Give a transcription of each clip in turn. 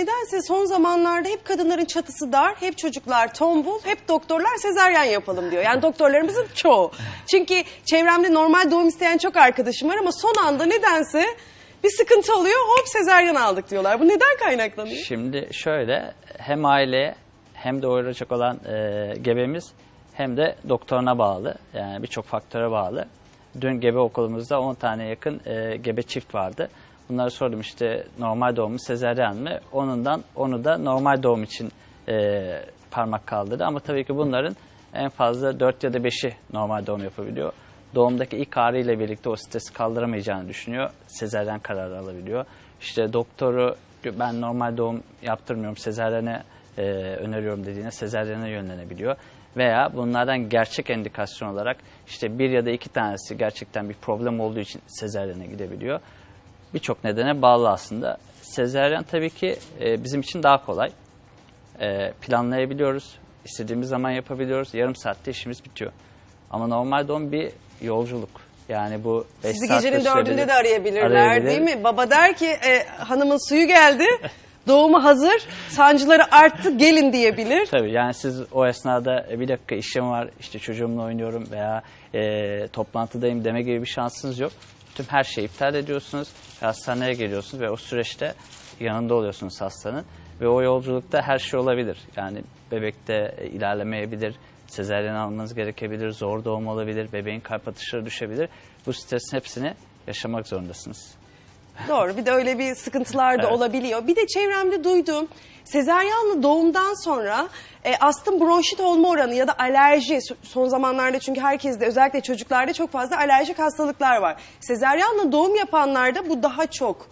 nedense son zamanlarda hep kadınların çatısı dar, hep çocuklar tombul, hep doktorlar sezaryen yapalım diyor. Yani doktorlarımızın çoğu. Çünkü çevremde normal doğum isteyen çok arkadaşım var ama son anda nedense bir sıkıntı oluyor hop sezaryen aldık diyorlar. Bu neden kaynaklanıyor? Şimdi şöyle hem aileye hem doğuracak olan e, gebemiz hem de doktoruna bağlı. Yani birçok faktöre bağlı. Dün gebe okulumuzda 10 tane yakın e, gebe çift vardı. Bunları sordum işte normal doğum mu sezeryan mı? Onundan onu da normal doğum için e, parmak kaldırdı. Ama tabii ki bunların en fazla 4 ya da 5'i normal doğum yapabiliyor. Doğumdaki ilk ağrı ile birlikte o stresi kaldıramayacağını düşünüyor. Sezeryen kararı alabiliyor. İşte doktoru ben normal doğum yaptırmıyorum sezeryene e, öneriyorum dediğine sezeryene yönlenebiliyor. Veya bunlardan gerçek endikasyon olarak işte bir ya da iki tanesi gerçekten bir problem olduğu için sezeryene gidebiliyor. Birçok nedene bağlı aslında. Sezeryen tabii ki e, bizim için daha kolay. E, planlayabiliyoruz. istediğimiz zaman yapabiliyoruz. Yarım saatte işimiz bitiyor. Ama normal doğum bir yolculuk. Yani bu beş Sizi saatte gecenin dördünde de arayabilirler Arayabilir. değil mi? Baba der ki e, hanımın suyu geldi, doğumu hazır, sancıları arttı gelin diyebilir. Tabii yani siz o esnada e, bir dakika işim var, işte çocuğumla oynuyorum veya e, toplantıdayım deme gibi bir şansınız yok. Tüm her şeyi iptal ediyorsunuz, ve hastaneye geliyorsunuz ve o süreçte yanında oluyorsunuz hastanın. Ve o yolculukta her şey olabilir. Yani bebekte e, ilerlemeyebilir, sezaryen almanız gerekebilir, zor doğum olabilir, bebeğin kalp atışları düşebilir. Bu stresin hepsini yaşamak zorundasınız. Doğru bir de öyle bir sıkıntılar da Evet. olabiliyor. Bir de çevremde duyduğum sezaryenle doğumdan sonra e, astım bronşit olma oranı ya da alerji so- son zamanlarda çünkü herkeste özellikle çocuklarda çok fazla alerjik hastalıklar var. Sezaryenle doğum yapanlarda bu daha çok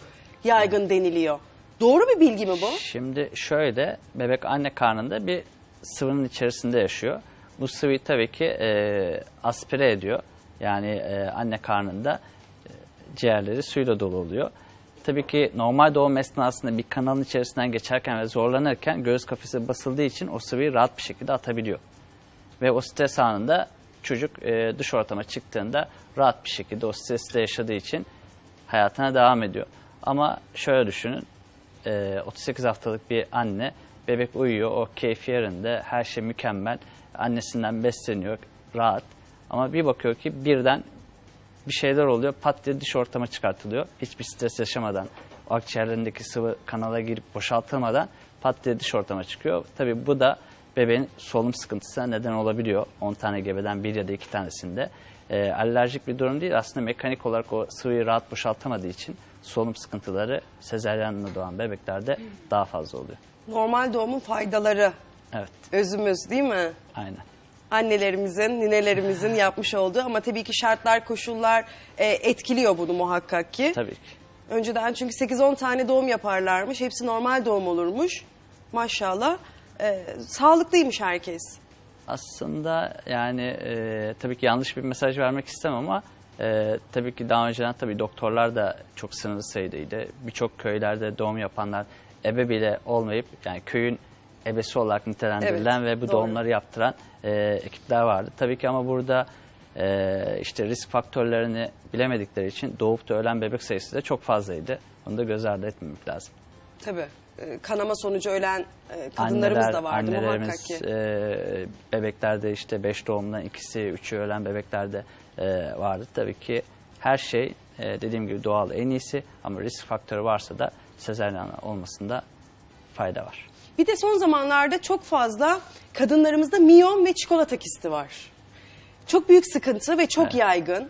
yaygın deniliyor. Doğru bir bilgi mi bu? Şimdi şöyle, bebek anne karnında bir sıvının içerisinde yaşıyor. Bu sıvıyı tabii ki e, aspire ediyor. Yani e, anne karnında ciğerleri suyla dolu oluyor. Tabii ki normal doğum esnasında bir kanalın içerisinden geçerken ve zorlanırken göğüs kafesi basıldığı için o sıvıyı rahat bir şekilde atabiliyor. Ve o stres anında çocuk e, dış ortama çıktığında rahat bir şekilde o stresi de yaşadığı için hayatına devam ediyor. Ama şöyle düşünün, e, 38 haftalık bir anne, bebek uyuyor, o keyfi yerinde, her şey mükemmel, annesinden besleniyor, rahat. Ama bir bakıyor ki birden bir şeyler oluyor, pat diye dış ortama çıkartılıyor. Hiçbir stres yaşamadan, akciğerlerindeki sıvı kanala girip boşaltılmadan pat diye dış ortama çıkıyor. Tabii bu da bebeğin solunum sıkıntısına neden olabiliyor. 10 tane gebeden bir ya da iki tanesinde. Ee, alerjik bir durum değil, aslında mekanik olarak o sıvıyı rahat boşaltamadığı için solunum sıkıntıları sezaryenle doğan bebeklerde daha fazla oluyor. Normal doğumun faydaları Evet, özümüz değil mi? aynen. Annelerimizin, ninelerimizin yapmış olduğu ama tabii ki şartlar, koşullar e, etkiliyor bunu muhakkak ki. Tabii ki. Önceden çünkü 8-10 tane doğum yaparlarmış. Hepsi normal doğum olurmuş. Maşallah. E, sağlıklıymış herkes. Aslında yani e, tabii ki yanlış bir mesaj vermek istemem ama e, tabii ki daha önceden tabii doktorlar da çok sınırlı sayıdaydı. Birçok köylerde doğum yapanlar ebe bile olmayıp yani köyün ebesi olarak nitelendirilen Evet, ve bu doğru. doğumları yaptıran e, ekipler vardı. Tabii ki ama burada e, işte risk faktörlerini bilemedikleri için doğup da ölen bebek sayısı da çok fazlaydı. Onu da göz ardı etmemek lazım. Tabii. e, kanama sonucu ölen e, kadınlarımız Anneler, da vardı muhakkak ki. e, bebeklerde işte 5 doğumdan ikisi, üçü ölen bebeklerde e, vardı. Tabii ki her şey e, dediğim gibi doğal en iyisi ama risk faktörü varsa da sezaryen olmasında fayda var. Bir de son zamanlarda çok fazla kadınlarımızda miyom ve çikolata kisti var. Çok büyük sıkıntı ve çok Evet. yaygın.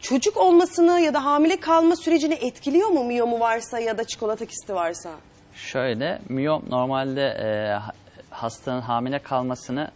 Çocuk olmasını ya da hamile kalma sürecini etkiliyor mu miyomu varsa ya da çikolata kisti varsa? Şöyle, miyom normalde e, ha- hastanın hamile kalmasını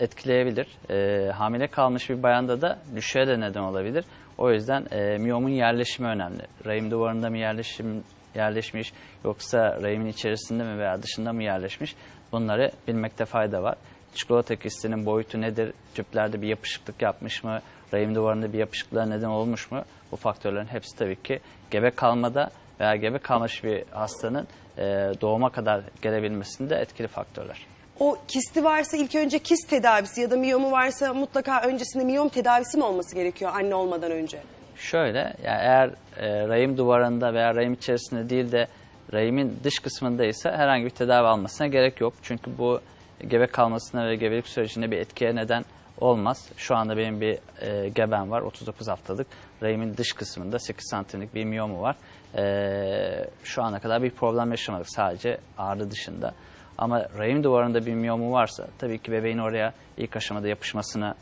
etkileyebilir. E, hamile kalmış bir bayanda da düşüğe de neden olabilir. O yüzden e, miyomun yerleşimi önemli. Rahim duvarında mı yerleşim, yerleşmiş yoksa rahimin içerisinde mi veya dışında mı yerleşmiş bunları bilmekte fayda var. Çikolata kistinin boyutu nedir? Tüplerde bir yapışıklık yapmış mı? Rahim duvarında bir yapışıklığa neden olmuş mu? Bu faktörlerin hepsi tabii ki gebe kalmada veya gebe kalmış bir hastanın e, doğuma kadar gelebilmesinde etkili faktörler. O kisti varsa ilk önce kist tedavisi ya da miyomu varsa mutlaka öncesinde miyom tedavisi mi olması gerekiyor anne olmadan önce? Şöyle, yani eğer e, rahim duvarında veya rahim içerisinde değil de Rahimin dış kısmında ise herhangi bir tedavi almasına gerek yok. Çünkü bu gebe kalmasına ve gebelik sürecinde bir etkiye neden olmaz. Şu anda benim bir e, gebem var 39 haftalık. Rahimin dış kısmında 8 santimlik bir miyomu var. E, şu ana kadar bir problem yaşamadık sadece ağrı dışında. Ama rahim duvarında bir miyomu varsa tabii ki bebeğin oraya ilk aşamada yapışmasını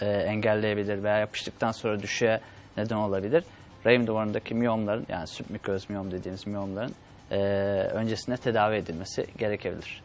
e, engelleyebilir veya yapıştıktan sonra düşüğe neden olabilir. Rahim duvarındaki miyomların yani sübmüköz miyom dediğimiz miyomların e, öncesinde tedavi edilmesi gerekebilir.